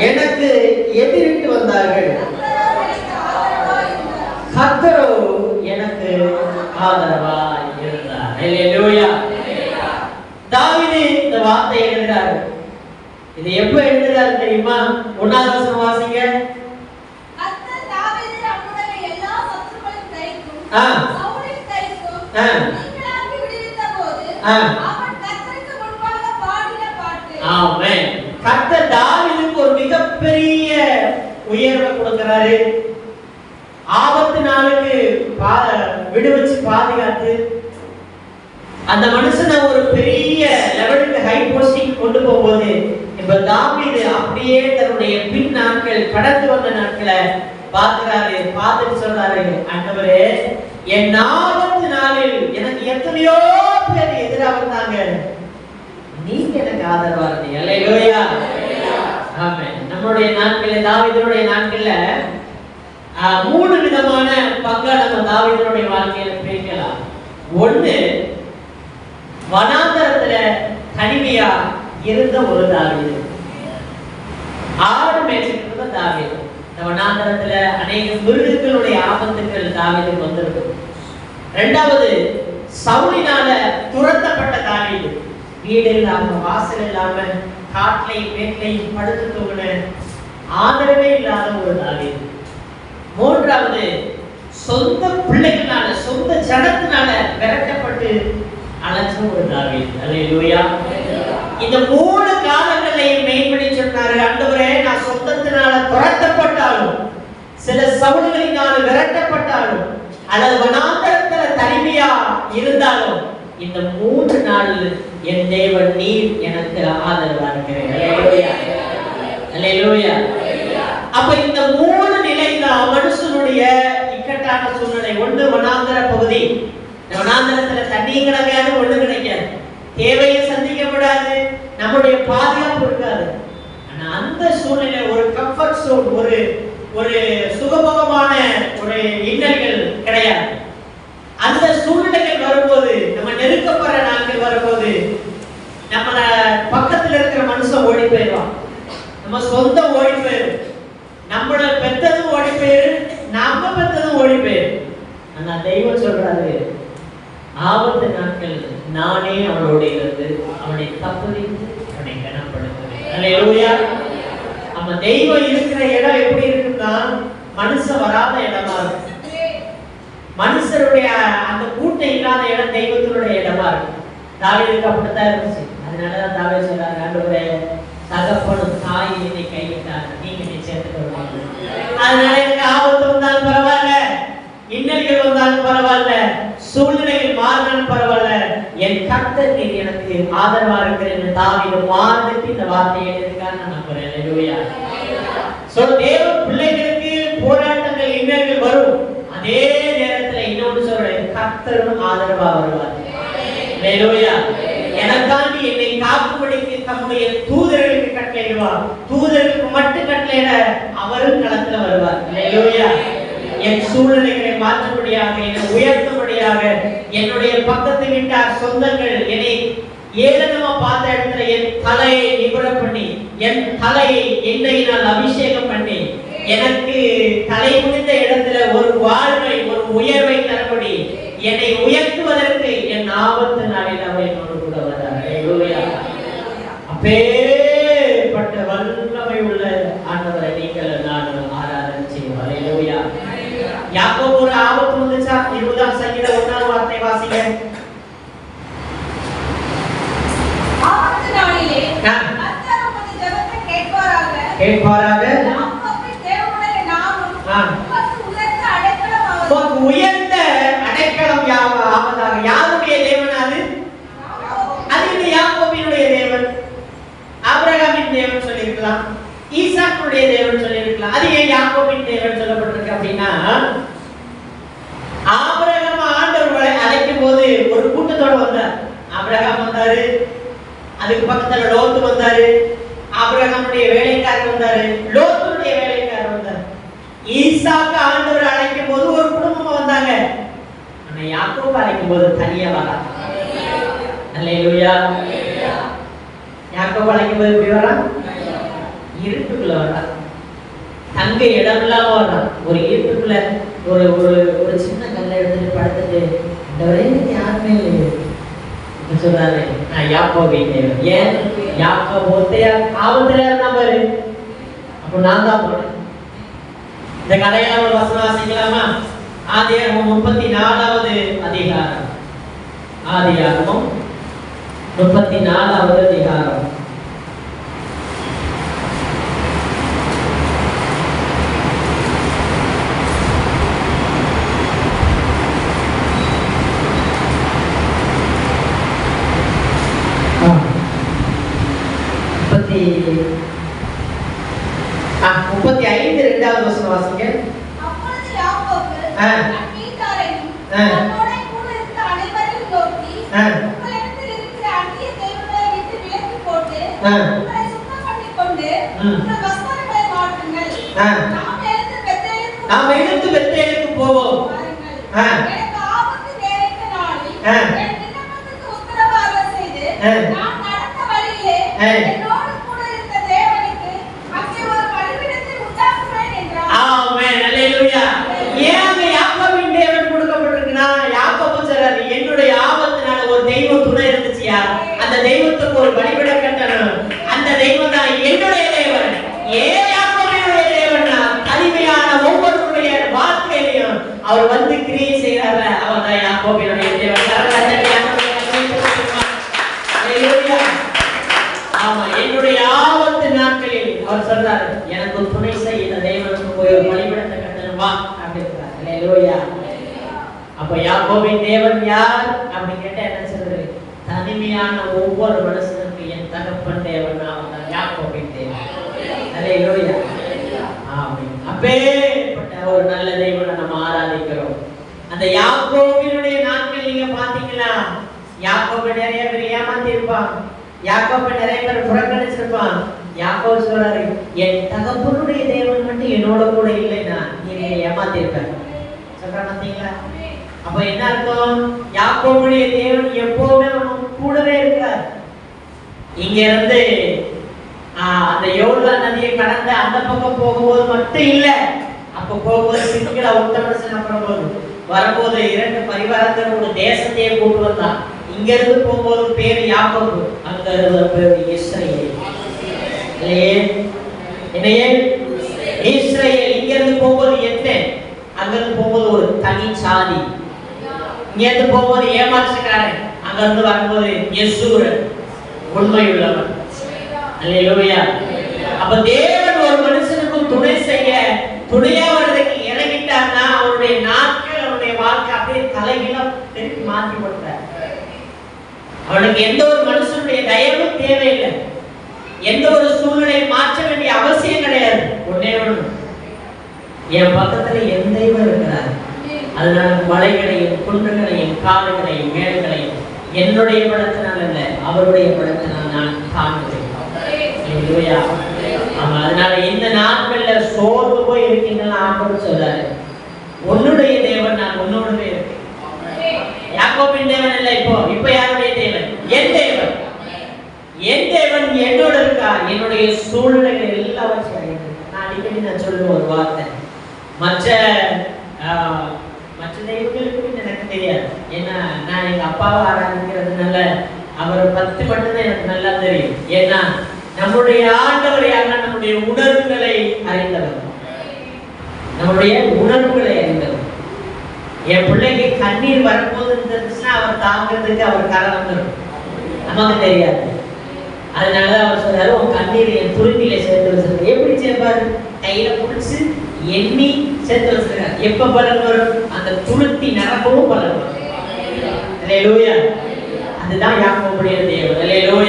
எனக்கு எதிரிட்டு வந்தார்கள். கர்த்தரோ எனக்கு ஆதரவா இருந்தார். தாவீது இந்த வார்த்தை எழுதுறாரு. இது எப்ப எழுதுறாரு தெரியுமா? ஒன்னாவது வசனம் வாசிங்க. தாவீதை ஆ. ஆ. ஆ. ஆமென். மிகப்பெரிய உயர்வை கொடுக்கிறாரு. ஆபத்து நாளுக்கு விடுவிச்சு பாதுகாத்து அந்த மனுஷனை ஒரு பெரிய லெவலுக்கு ஹை போஸ்டிங் கொண்டு போகும்போது இப்ப தாவீது அப்படியே தன்னுடைய பின் நாட்கள் கடந்து வந்த நாட்களை பார்க்கிறாரு. பார்த்துட்டு சொல்றாரு ஆண்டவரே என் ஆபத்து நாளில் எனக்கு எத்தனையோ பேர் எதிராக வந்தாங்க நீங்க எனக்கு ஆதரவா இருந்தீங்க. ஆமென் நம்மளுடைய நாட்கள்ல தாவிதனுடைய நாட்கள்ல மூணு விதமான பங்கா நம்ம தாவிதனுடைய வாழ்க்கையில பிரிக்கலாம். ஒண்ணு வனாந்தரத்துல தனிமையா இருந்த ஒரு தாவிது. ஆறு மேய்ச்சிட்டு இருந்த தாவீது. இந்த வனாந்தரத்துல அநேக மிருகங்களுடைய ஆபத்துக்கள் தாவிது வந்திருக்கும் ரெண்டாவது சவுளினால துரத்தப்பட்ட தாவிது. வீடு இல்லாம வாசல் இல்லாம காட்டிலையும் மேட்லையும் படுத்து தூங்கின ஆதரவே இல்லாத ஒரு தாவீது. மூன்றாவது சொந்த பிள்ளைகளால சொந்த ஜனத்தினால விரட்டப்பட்டு அழைச்ச ஒரு தாவீது. அல்லேலூயா இந்த மூணு காலங்களையும் மேம்படி சொன்னாரு ஆண்டவரே நான் சொந்தத்தினால துரத்தப்பட்டாலும் சில சவுடுகளினால் விரட்டப்பட்டாலும் அல்லது வனாந்தரத்துல தனிமையா இருந்தாலும் இந்த மூன்று நாள் என் தேவன் நீர் எனக்கு ஆதரவா இருக்கிறேன் அப்ப இந்த மூணு நிலையில மனுஷனுடைய இக்கட்டான சூழ்நிலை ஒண்ணு வனாந்தர பகுதி. வனாந்தரத்துல தண்ணி கிடைக்காது ஒண்ணு கிடைக்காது. தேவையை சந்திக்கப்படாது நம்முடைய பாதுகாப்பு இருக்காது. ஆனா அந்த சூழ்நிலை ஒரு கம்ஃபர்ட் சோன் ஒரு ஒரு சுகபோகமான ஒரு இன்னல்கள் கிடையாது அந்த சூழ்நிலைகள் வரும்போது நம்ம நெருக்கப்படுற நாட்கள் வரும்போது நம்மள பக்கத்துல இருக்கிற மனுஷன் ஓடி போயிடுவான் நம்ம சொந்தம் ஓடி போயிடும் நம்மள பெத்ததும் ஓடி போயிரு நம்ம பெத்ததும் ஓடி போயிரு ஆனா தெய்வம் சொல்றாரு ஆபத்து நாட்கள் நானே அவனோட இருந்து அவனை தப்புவித்து அவனை கனப்படுத்துவேன். நம்ம தெய்வம் இருக்கிற இடம் எப்படி இருக்குன்னா மனுஷன் வராத இடமா இருக்கும். மனுஷருடைய அந்த கூட்டம் இல்லாத இடம் தெய்வத்தினுடைய இடமா இருக்கும். தாவீதுக்கு அப்படித்தான் இருந்துச்சு. அதனாலதான் தாவே சொல்றாரு ஆண்டவரே தகப்பனும் தாய் என்னை கைவிட்டார் நீங்க என்னை சேர்த்துக் அதனால எனக்கு ஆபத்து வந்தாலும் பரவாயில்ல. இன்னல்கள் வந்தாலும் பரவாயில்ல. சூழ்நிலையில் மாறினாலும் பரவாயில்ல என் கர்த்தர் நீர் எனக்கு ஆதரவா இருக்கிற இருக்கிறேன் தாவீது வாழ்ந்துட்டு இந்த வார்த்தையை எழுதிருக்கான்னு நான் நம்புறேன். அல்லேலூயா சோ தேவ பிள்ளைகளுக்கு போராட்டங்கள் இன்னல்கள் வரும். அதே நேரத்துல இன்னொன்று சொல்றேன். கர்த்தரும் ஆதரவா வருவார். அல்லேலூயா எனக்காண்டி என்னை காக்கும்படிக்கு தம்முடைய தூதர்களுக்கு கட்டளையிடுவார் தூதர்களுக்கு மட்டும் கட்டளையிட அவரும் களத்துல வருவார். அல்லேலூயா என் சூழ்நிலைகளை மாற்றும்படியாக என்னை உயர்த்தும்படியாக என்னுடைய பக்கத்து வீட்டார் சொந்தங்கள் என்னை ஏளனமா பார்த்த இடத்துல என் தலையை நிபுண பண்ணி என் தலையை எண்ணெயினால் அபிஷேகம் பண்ணி எனக்கு தலை முடிந்த இடத்துல ஒரு வாழ்வை ஒரு உயர்வை தரபடி என்னை உயர்த்துவதற்கு என் ஆபத்து நாளில் அவர் என்னோடு கூட வந்தார். அப்பேற்பட்ட வல்லமை உள்ள ஆண்டவரை நீங்கள் நான் ஆராதனை செய்வோம். யாக்கோபு ஒரு ஆபத்து வந்துச்சா இருபதாம் சங்கீத ஒன்றாம் வார்த்தை வாசிங்க ஆபத்து நாளிலே ஆ. கர்த்தர் உமது ஜெபத்தை ஆ. உமக்கு உயர்ந்த அடைக்கலம் ஆவதாக? யாருடைய தேவன் அது? அது இந்த யாக்கோபினுடைய தேவன். ஆபிரகாமின் தேவன் சொல்லியிருக்கலாம். ஈசாக்குடைய தேவன் சொல்லியிருக்கலாம். அது ஏன் யாக்கோபின் தேவன் சொல்லப்பட்டிருக்கு அப்படின்னா ஆபிரகாம் ஆண்டவர்களை அழைக்கும் போது ஒரு கூட்டத்தோட வந்தார். ஆபிரகாம் வந்தாரு. அதுக்கு பக்கத்துல லோத்து வந்தாரு. ஆபிரகாமுடைய வேலைக்காரர் வந்தாரு லோத்துடைய வேலைக்காரர் வந்தார். ஈசாக்கு ஆண்டவர் அழைக்கும் போது ஒரு குடும்பம் வந்தாங்க. ஆனா யாக்கோபு அழைக்கும் போது தனியா வரா? அல்லேலூயா. யாக்கோபு அழைக்கும் போது எப்படி வரா? இருட்டுக்குள்ள வரா. தங்க இடம் இல்லாம வரா. ஒரு இருட்டுக்குள்ள ஒரு ஒரு ஒரு சின்ன கல்லை எடுத்துட்டு படுத்துட்டு இந்த வரையும் யாருமே இல்லை. சொல்றாரு நான் யாக்கோபின் தேவன். ஏன்? யாக்கோ ஒத்தையா? ஆபத்துல இருந்தா பாரு. அப்ப நான் தான் போனேன். இந்த கதையெல்லாம் ஒரு வசனம் வாசிக்கலாமா? ஆதியாகமம் முப்பத்தி நாலாவது அதிகாரம். ஆதியாகமம் முப்பத்தி நாலாவது அதிகாரம் ஆ. முப்பத்தி ஆ, முப்பத்தி ஐந்து ரெண்டாவது வசனம் வாசிங்க அப்பொழுது யாக்கோபு ஆ. தன் வீட்டாரையும் ஆ. தன்னோட கூட இருந்த அனைவரையும் நோக்கி ஆ. உங்களிடத்தில் இருக்கிற அந்நிய தெய்வங்களை விட்டு விலக்கி போட்டு ஆ. உங்களை சுத்தம் பண்ணிக் கொண்டு ம். உங்கள் வஸ்திரங்களை மாற்றுங்கள் ஆ. நாம் எழுந்து பெத்தேலுக்கு நாம் எடுத்து பெத்தேலுக்கு போவோம் வாருங்கள். ஆ. எனக்கு ஆபத்து நேரிட்ட நாளில் ஆ. என் விண்ணப்பத்துக்கு உத்தரவாக செய்து. நான் நடந்த வழியிலே போய் ஒரு வழிபடத்தை கட்டணுமா? அப்படின்றார் அப்ப யாக்கோவின் தேவன் யார்? அப்படி கேட்டா என்ன சொல்றது? தனிமையான ஒவ்வொரு மனுஷனுக்கு என் தகப்பன் தேவன் அவன் தான் யாக்கோபின் தேவன். அல்லேலூயா லோயா அப்பேற்பட்ட ஒரு நல்ல தெய்வனை நம்ம ஆராதிக்கிறோம். அந்த யாக்கோவினுடைய நாட்கள் நீங்க பாத்தீங்களா யாக்கோவை நிறைய பேர் ஏமாத்தி இருப்பான் யாக்கோவை நிறைய பேர் புறக்கணிச்சிருப்பான். யாக்கோபு சொல்றாரு என் தகப்பனுடைய தேவன் என்னோட கூட இல்லைன்னா நீ என்னை சொல்ற அப்ப என்ன அர்த்தம்? யாக்கோபுடைய தேவன் எப்பவுமே கூடவே இருக்கார். இங்க இருந்து ஆஹ், அந்த யோர்தான் நதியை கடந்து அந்த பக்கம் போகும்போது மட்டும் இல்ல. அப்ப போகும்போது சிங்கள உத்தமரசன் அப்புறம் போது வரும்போது இரண்டு பரிவாரத்தில் ஒரு தேசத்தையே கூட்டு வந்தான். இங்க இருந்து போகும்போது பேரு யாக்கோபு அங்க இருந்த இஸ்ரேல் இல்லையே என்னையே இஸ்ரேல் இங்க இருந்து போகும்போது எத்தனை அங்க இருந்து போகும்போது ஒரு தனி சாதி. இங்கேருந்து போகும்போது ஏமாற்றுக்காரன் அங்க இருந்து வரும்போது உண்மை உள்ளவன் அல்லையா அப்ப தேவன் ஒரு மனுஷனுக்கும் துணை செய்ய துணையா வர்றதுக்கு இறங்கிட்டார்னா அவருடைய நாட்கள் அவருடைய வாழ்க்கை அப்படியே தலைகீழா திருப்பி மாற்றி கொடுத்தார். அவனுக்கு எந்த ஒரு மனுஷனுடைய தயவும் தேவையில்லை. எந்த ஒரு சூழ்நிலையை மாற்ற வேண்டிய அவசியம் கிடையாது. ஒன்னே ஒன்று என் பக்கத்துல எந்த இவர் இருக்கிறார். அதனால மலைகளையும் குன்றுகளையும் காடுகளையும் மேடுகளையும் என்னுடைய படத்தினால் அல்ல அவருடைய படத்தினால் நான் காண்கிறேன் ஆமா அதனால இந்த நாட்கள்ல சோர்ந்து போய் இருக்கீங்கன்னு ஆண்டவர் சொல்றாரு. உன்னுடைய தேவன் நான் உன்னோடவே இருக்கேன். யாக்கோபின் தேவன் இல்லை இப்போ இப்ப யாருடைய தேவன்? என் தேவன். என் தேவன் என்னோட இருக்கா என்னுடைய சூழ்நிலைகள் எல்லாவற்றையும் நான் அடிக்கடி நான் சொல்லுவேன் ஒரு வார்த்தை. மற்ற ஆஹ், மற்ற தெய்வங்களுக்கு எனக்கு தெரியாது. ஏன்னா நான் எங்க அப்பாவை ஆராதிக்கிறதுனால அவரை பத்து மட்டும்தான் எனக்கு நல்லா தெரியும். ஏன்னா நம்முடைய ஆண்டவர் யாருன்னா நம்முடைய உணர்வுகளை அறிந்தவர். நம்முடைய உணர்வுகளை அறிந்தவர். என் பிள்ளைக்கு கண்ணீர் வரும்போது இருந்துச்சுன்னா அவர் தாங்கிறதுக்கு அவர் கரை வந்துடும் நமக்கு தெரியாது. அதனால அவர் சொல்றாரு உன் கண்ணீர் என் துருத்தியில சேர்த்து வச்சிருக்க எப்படி சேர்ப்பாரு? கையில பிடிச்சி எண்ணி சேர்த்து வச்சிருக்காரு எப்ப பலன் வரும்? அந்த துருத்தி நிரப்பவும் பலன் வரும். அதுதான் யாக்கோபுடைய தேவன்.